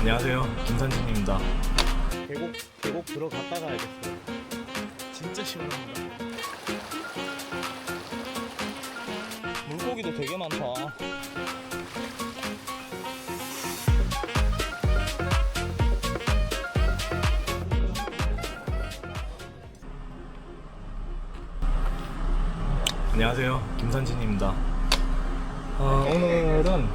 안녕하세요 김선진입니다 계곡 계곡 들어갔다가 알겠어요. 진짜 시원합니다. 물고기도 되게 많다. 안녕하세요 김선진입니다 어, 오늘은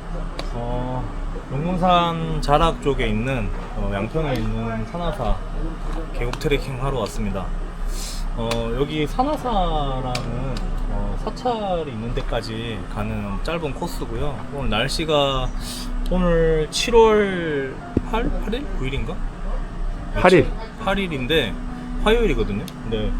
어, 용문산 자락 쪽에 있는 어, 양평에 있는 산하사 계곡 트레킹 하러 왔습니다 어, 여기 산하사라는 어, 사찰이 있는 데까지 가는 짧은 코스고요 오늘 날씨가 오늘 7월 8, 8일? 9일인가? 8일. 8일인데 화요일이거든요. 근데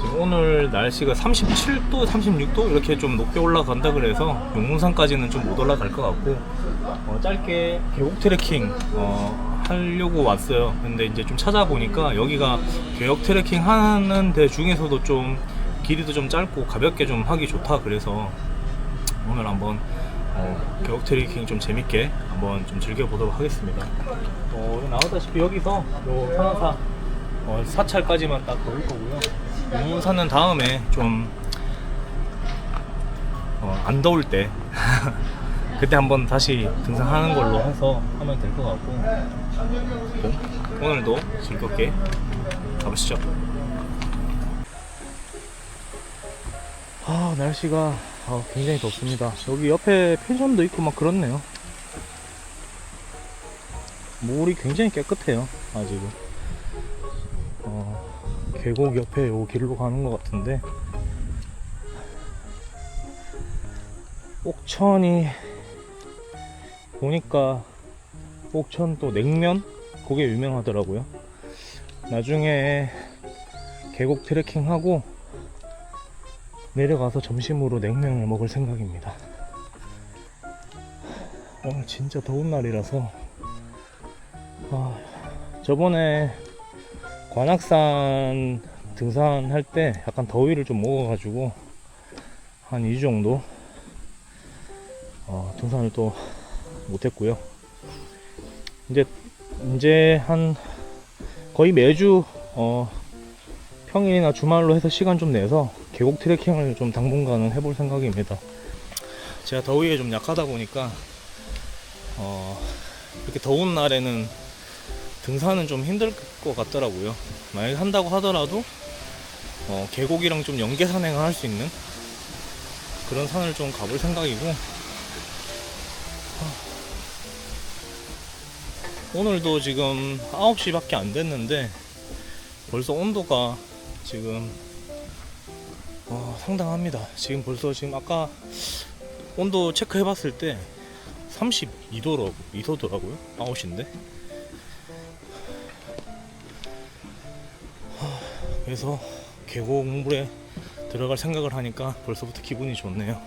지금 오늘 날씨가 37도, 36도 이렇게 좀 높게 올라간다 그래서 용문산까지는 좀 못 올라갈 것 같고 어, 짧게 계곡 트레킹 어, 하려고 왔어요. 근데 이제 좀 찾아보니까 여기가 계곡 트레킹 하는 데 중에서도 좀 길이도 좀 짧고 가볍게 좀 하기 좋다 그래서 오늘 한번 어, 계곡 트레킹 좀 재밌게 한번 좀 즐겨보도록 하겠습니다. 어, 나오다시피 여기서 요 산하사 어, 사찰까지만 딱 보일 거고요. 용문산은 다음에 좀, 어, 안 더울 때, 그때 한번 다시 등산하는 걸로 해서 하면 될 것 같고, 오- 오늘도 즐겁게 가보시죠. 아, 날씨가 아, 굉장히 덥습니다. 여기 옆에 펜션도 있고 막 그렇네요. 물이 굉장히 깨끗해요 아직은 어, 계곡 옆에 요 길로 가는 것 같은데. 옥천이 보니까 옥천 또 냉면? 그게 유명하더라고요. 나중에 계곡 트레킹하고 내려가서 점심으로 냉면을 먹을 생각입니다. 오늘 진짜 더운 날이라서 아, 저번에 관악산 등산할 때 약간 더위를 좀 먹어가지고 한 2주 정도 어, 등산을 또 못했고요. 이제 이제 한 거의 매주 어, 평일이나 주말로 해서 시간 좀 내서 계곡 트레킹을 좀 당분간은 해볼 생각입니다. 제가 더위에 좀 약하다 보니까 어, 이렇게 더운 날에는 등산은 좀 힘들 것 같더라고요. 만약에 한다고 하더라도 어, 계곡이랑 좀 연계 산행을 할 수 있는 그런 산을 좀 가볼 생각이고 하, 오늘도 지금 9시밖에 안 됐는데 벌써 온도가 지금 어, 상당합니다. 지금 벌써 지금 아까 온도 체크해 봤을 때 32도라고 2도더라고요. 9시인데. 그래서 계곡물에 들어갈 생각을 하니까 벌써부터 기분이 좋네요.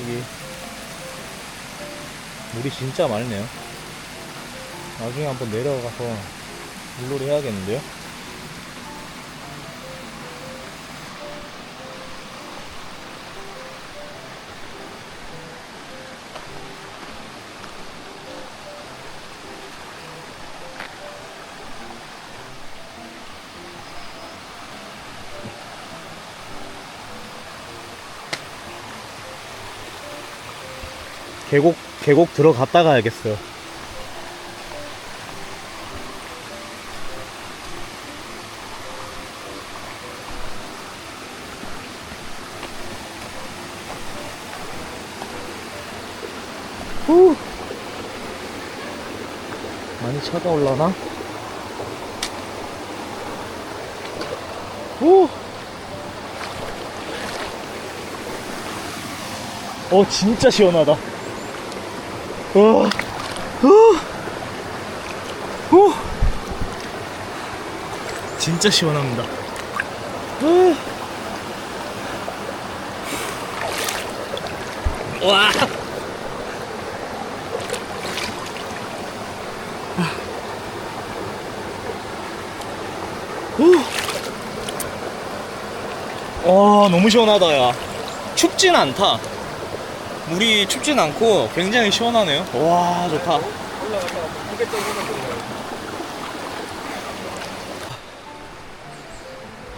여기 물이 진짜 맑네요. 나중에 한번 내려가서 물놀이 해야겠는데요. 계곡 계곡 들어갔다 가야겠어요. 후. 많이 차가 올라나? 오! 어, 진짜 시원하다. 와, 어, 오, 진짜 시원합니다. 어. 와. 오. 와, 너무 시원하다, 야. 춥진 않다. 물이 춥진 않고 굉장히 시원하네요. 와 좋다.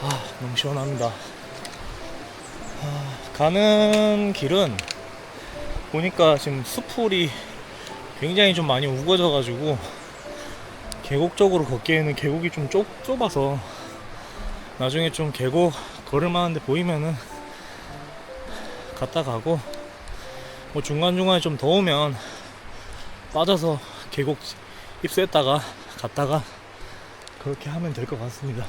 아 너무 시원합니다. 아, 가는 길은 보니까 지금 수풀이 굉장히 좀 많이 우거져가지고 계곡 쪽으로 걷기에는 계곡이 좀 좁, 좁아서 나중에 좀 계곡 걸을 만한데 보이면은 갔다 가고 뭐 중간중간에 좀 더우면 빠져서 계곡 입수했다가 갔다가 그렇게 하면 될 것 같습니다.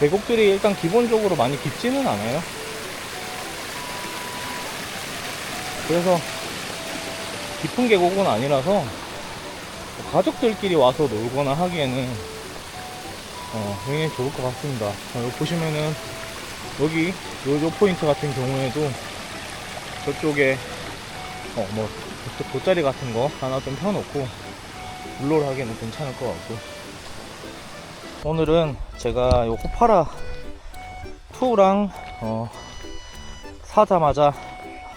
계곡들이 일단 기본적으로 많이 깊지는 않아요. 그래서 깊은 계곡은 아니라서 뭐 가족들끼리 와서 놀거나 하기에는 어, 굉장히 좋을 것 같습니다. 어, 여기 보시면은 여기 요, 요 포인트 같은 경우에도 저쪽에 어, 뭐 돗- 돗자리 같은 거 하나 좀 펴놓고 물놀이 하기에는 괜찮을 것 같고 오늘은 제가 요 호파라 2랑 어, 사자마자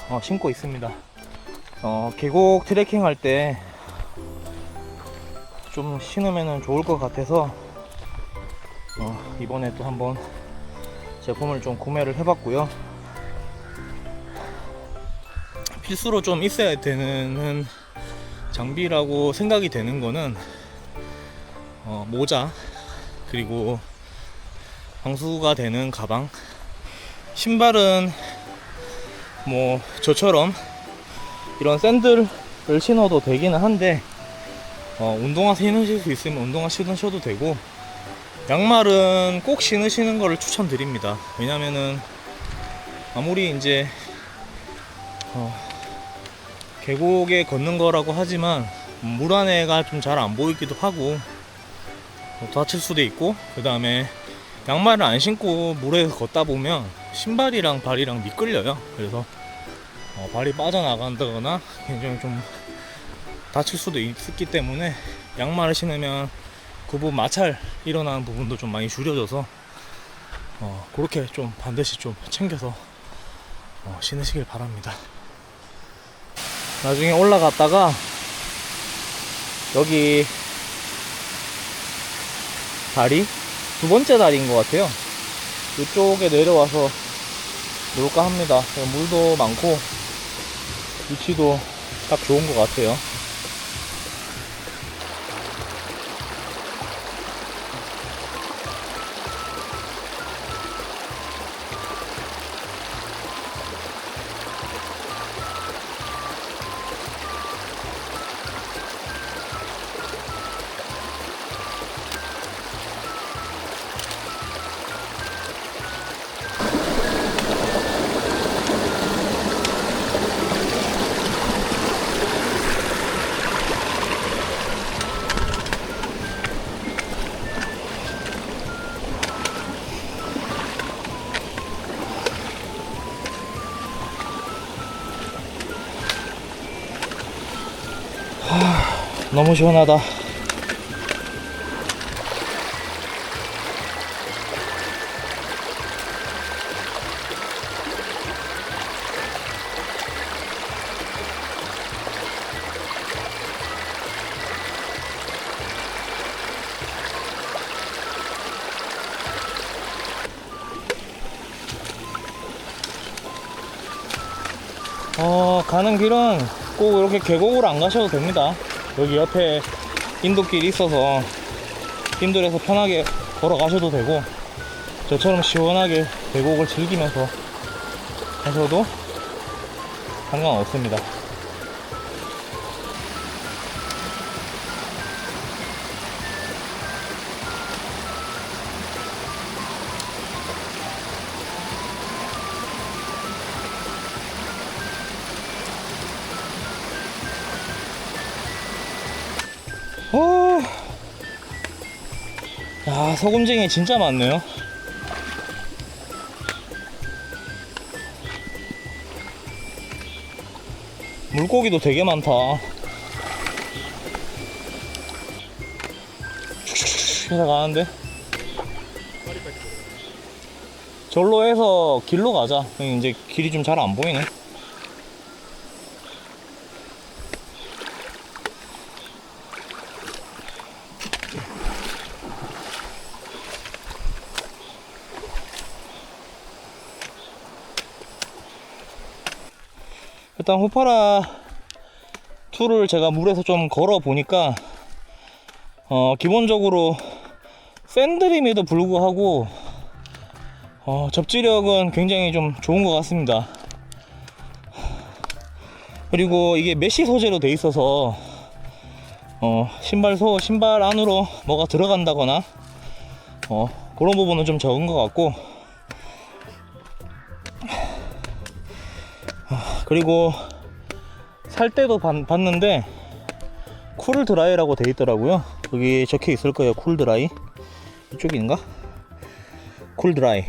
어, 신고 있습니다. 어, 계곡 트레킹 할 때 좀 신으면 좋을 것 같아서 어, 이번에 또 한번 제품을 좀 구매를 해봤고요. 필수로 좀 있어야 되는 장비라고 생각이 되는 거는 어, 모자 그리고 방수가 되는 가방 신발은 뭐 저처럼 이런 샌들을 신어도 되기는 한데 어, 운동화 신으실 수 있으면 운동화 신으셔도 되고 양말은 꼭 신으시는 것을 추천드립니다. 왜냐면은 아무리 이제 어, 계곡에 걷는 거라고 하지만 물 안에가 좀 잘 안 보이기도 하고 뭐 다칠 수도 있고 그 다음에 양말을 안 신고 물에서 걷다 보면 신발이랑 발이랑 미끌려요. 그래서 어, 발이 빠져나간다거나 굉장히 좀 다칠 수도 있기 때문에 양말을 신으면 그 부분 마찰 일어나는 부분도 좀 많이 줄여져서 어, 그렇게 좀 반드시 좀 챙겨서 어, 신으시길 바랍니다 나중에 올라갔다가 여기 다리 두 번째 다리인 것 같아요. 이쪽에 내려와서 놀까 합니다. 물도 많고 위치도 딱 좋은 것 같아요. 너무 시원하다. 어, 가는 길은 꼭 이렇게 계곡으로 안 가셔도 됩니다. 여기 옆에 인도길이 있어서 힘들어서 편하게 걸어가셔도 되고 저처럼 시원하게 계곡을 즐기면서 하셔도 상관없습니다. 야, 소금쟁이 진짜 많네요. 물고기도 되게 많다. 해서 가는데? 절로 해서 길로 가자. 이제 길이 좀 잘 안 보이네. 일단 호파라 2를 제가 물에서 좀 걸어 보니까 어 기본적으로 샌드림에도 불구하고 어, 접지력은 굉장히 좀 좋은 것 같습니다. 그리고 이게 메쉬 소재로 돼 있어서 어, 신발 소 신발 안으로 뭐가 들어간다거나 어, 그런 부분은 좀 적은 것 같고 그리고 살 때도 봤, 봤는데 쿨 드라이라고 돼 있더라고요. 여기 적혀 있을 거예요. 쿨 드라이 이쪽인가? 쿨 드라이.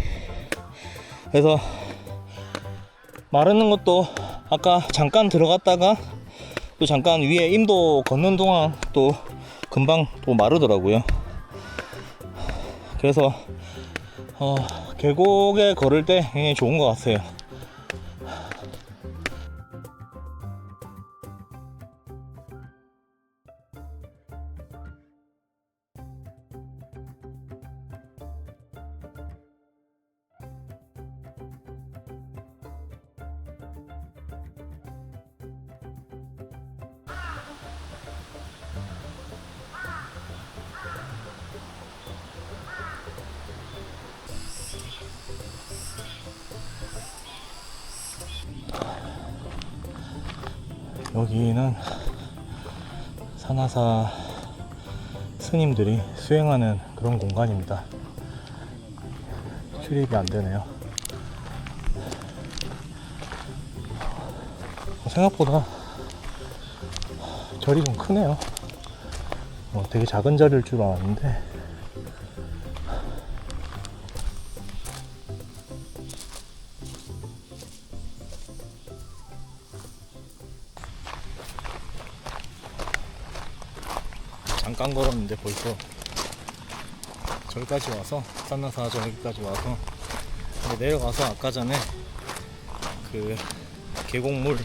그래서 마르는 것도 아까 잠깐 들어갔다가 또 잠깐 위에 임도 걷는 동안 또 금방 또 마르더라고요. 그래서 어, 계곡에 걸을 때 굉장히 좋은 것 같아요. 여기는 산하사 스님들이 수행하는 그런 공간입니다. 출입이 안 되네요. 생각보다 절이 좀 크네요. 어, 되게 작은 절일 줄 알았는데 잠깐 걸었는데 벌써 저기까지 와서 산나사 저기까지 와서 내려가서 아까 전에 그 계곡물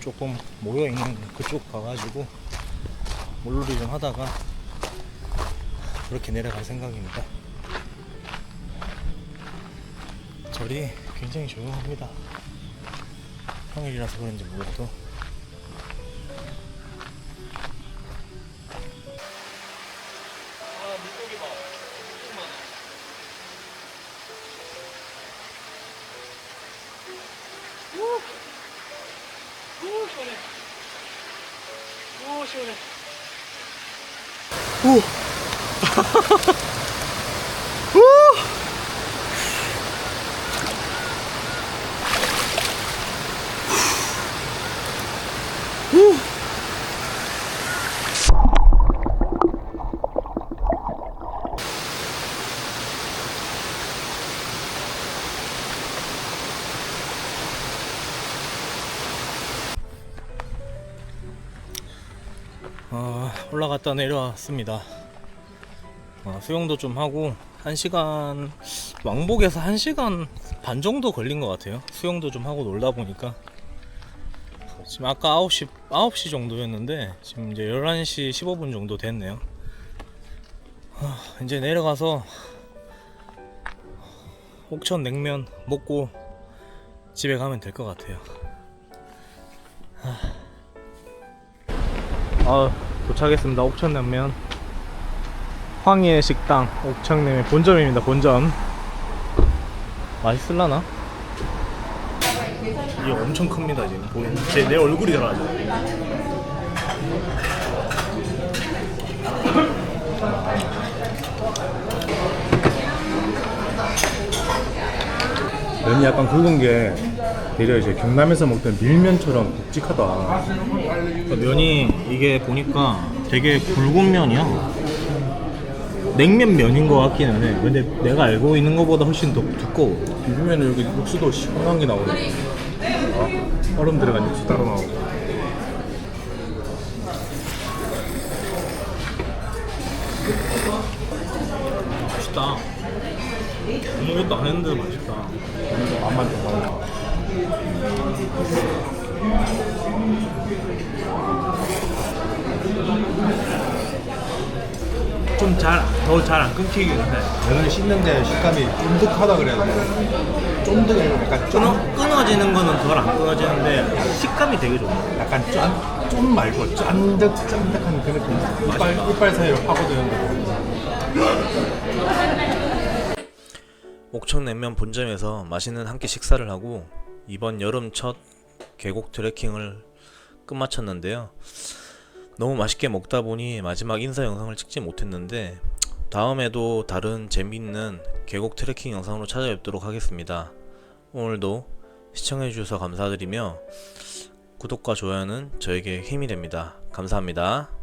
조금 모여 있는 그쪽 가가지고 물놀이 좀 하다가 그렇게 내려갈 생각입니다. 절이 굉장히 조용합니다. 평일이라서 그런지 모르겠도 오, 오 시원해. 오 시원 해. 아, 올라갔다 내려왔습니다. 아, 수영도 좀 하고 1시간 왕복에서 1시간 반 정도 걸린 것 같아요. 수영도 좀 하고 놀다 보니까 지금 아까 9시 9시 정도였는데 지금 이제 11시 15분 정도 됐네요. 아, 이제 내려가서 옥천 냉면 먹고 집에 가면 될 것 같아요. 아 도착했습니다. 옥천냉면. 황희의 식당 옥천냉면. 본점입니다 본점. 맛있을라나? 이게 엄청 큽니다 지금. 제, 내 얼굴이 들어가죠 면이 약간 굵은 게 되려 이제 경남에서 먹던 밀면처럼 묵직하다. 그러니까 면이 이게 보니까 되게 굵은 면이야 냉면 면인 것 같기는 해 근데 내가 알고 있는 것보다 훨씬 더 두꺼워 비비면 여기 육수도 시원한 게 나오네. 아, 얼음 들어간 육수 따로 나오고. 맛있다 아무 것도 안 했는데 맛있다. 좀 잘, 더 잘 안 끊기긴 해. 면을 씹는데 식감이 쫀득하다 그래야 되나? 쫀득해, 약간 쫀, 끊어, 끊어지는 거는 덜 안 끊어지는데 식감이 되게 좋아. 약간 쫀, 쫀 말고 쫀득, 쫀득한 그 느낌. 이빨, 이빨 사이로 파고드는 거. 옥천냉면 본점에서 맛있는 한 끼 식사를 하고 이번 여름 첫 계곡 트레킹을 끝마쳤는데요. 너무 맛있게 먹다 보니 마지막 인사 영상을 찍지 못했는데 다음에도 다른 재미있는 계곡 트레킹 영상으로 찾아뵙도록 하겠습니다. 오늘도 시청해주셔서 감사드리며 구독과 좋아요는 저에게 힘이 됩니다. 감사합니다.